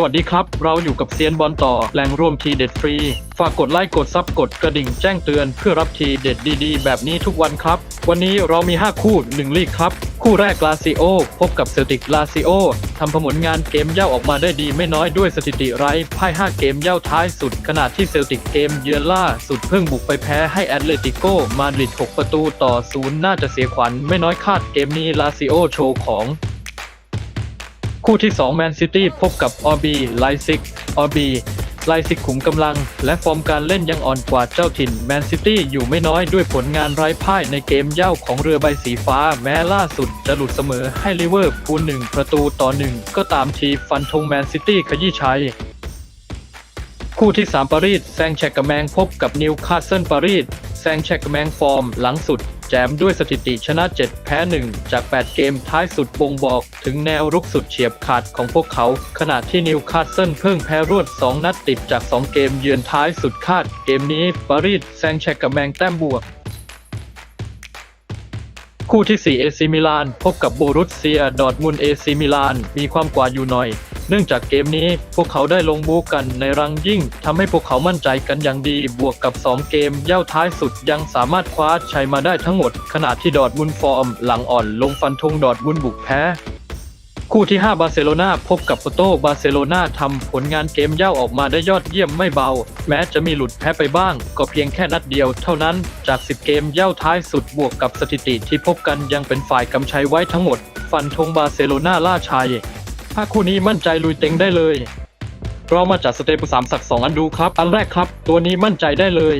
สวัสดีครับ เราอยู่กับเซียนบอลต่อแหล่งรวมทีเด็ดฟรี ฝากกดไลค์กดซับกดกระดิ่งแจ้งเตือนเพื่อรับทีเด็ดดีๆ แบบนี้ทุกวันครับ วันนี้เรามี 5 คู่ 1 ลีกครับ คู่แรกลาซิโอ พบกับเซลติกลาซิโอทำผลงานเกมเย่าออกมาได้ดีไม่น้อยด้วยสถิติไร้พ่าย 5 เกมเย่าท้ายสุด ขณะที่เซลติกเกมเยือนล่าสุดเพิ่งบุกไปแพ้ให้แอตเลติโกมาดริด 6 ประตูต่อศูนย์น่าจะเสียขวัญไม่น้อยคาดเกมนี้ลาซิโอโชว์ของ คู่ที่2แมนซิตี้พบกับออบีไลซิกออบีไลซิกขุมกำลัง และฟอร์มการเล่นยังอ่อนกว่าเจ้าถิ่นแมนซิตี้อยู่ไม่น้อยด้วยผลงานไร้พ่ายในเกมเย่าของเรือใบสีฟ้า แม้ล่าสุดจะหลุดเสมอให้ลิเวอร์พูลหนึ่งประตูต่อหนึ่งก็ตามทีฟันธงแมนซิตี้ขยี้ชัยคู่ที่ 3 ปารีสแซงแชกกระแมงพบกับนิวคาสเซิลปารีสแซงแชกกระแมงฟอร์มหลังสุด แจมด้วยสถิติชนะ 7 แพ้ 1 จาก 8 เกมท้ายสุดบ่งบอกถึงแนวรุกสุดเฉียบขาดของพวกเขา ขณะที่นิวคาสเซิลเพิ่งแพ้รวด 2 นัดติดจาก 2 เกมเยือนท้ายสุดคาด เกมนี้ปารีสแซงแชกกระแมงแต้มบวก คู่ที่4เอซิมิลาน พบกับโบรุสเซียดอร์ทมุนเอซิมิลาน มีความกว่าอยู่หน่อย เนื่องจากเกมนี้พวกเขาได้ลงบูกันในรังยิ่งทำให้พวกเขามั่นใจกันอย่างดี บวกกับ 2 เกมเย่าท้ายสุดยังสามารถคว้าชัยมาได้ทั้งหมด ขณะที่ดอร์ทมุนฟอร์ม หลังอ่อนลงฟันธงดอร์ทมุนบุกแพ้คู่ที่ 5 บาร์เซโลนาพบกับโปโตบาร์เซโลนาทำผลงานเกมเย่าออกมาได้ยอดเยี่ยมไม่เบา แม้จะมีหลุดแพ้ไปบ้าง ก็เพียงแค่นัดเดียวเท่านั้น จาก 10 เกมเย่าท้ายสุดบวกกับสถิติที่พบกันยังเป็นฝ่ายกำชัยไว้ทั้งหมด ฟันธงบาร์เซโลนาล่าชัย ถ้าคู่นี้มั่นใจลุยเต็งได้เลย เรามาจัดสเตปสามสักสองอันดูครับ อันแรกครับ ตัวนี้มั่นใจได้เลย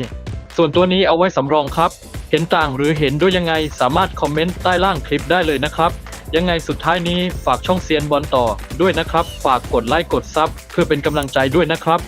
ส่วนตัวนี้เอาไว้สำรองครับ เห็นต่างหรือเห็นด้วยยังไงสามารถคอมเมนต์ใต้ล่างคลิปได้เลยนะครับ ยังไงสุดท้ายนี้ฝากช่องเซียนบอลต่อด้วยนะครับ ฝากกดไลค์กดซับเพื่อเป็นกำลังใจด้วยนะครับ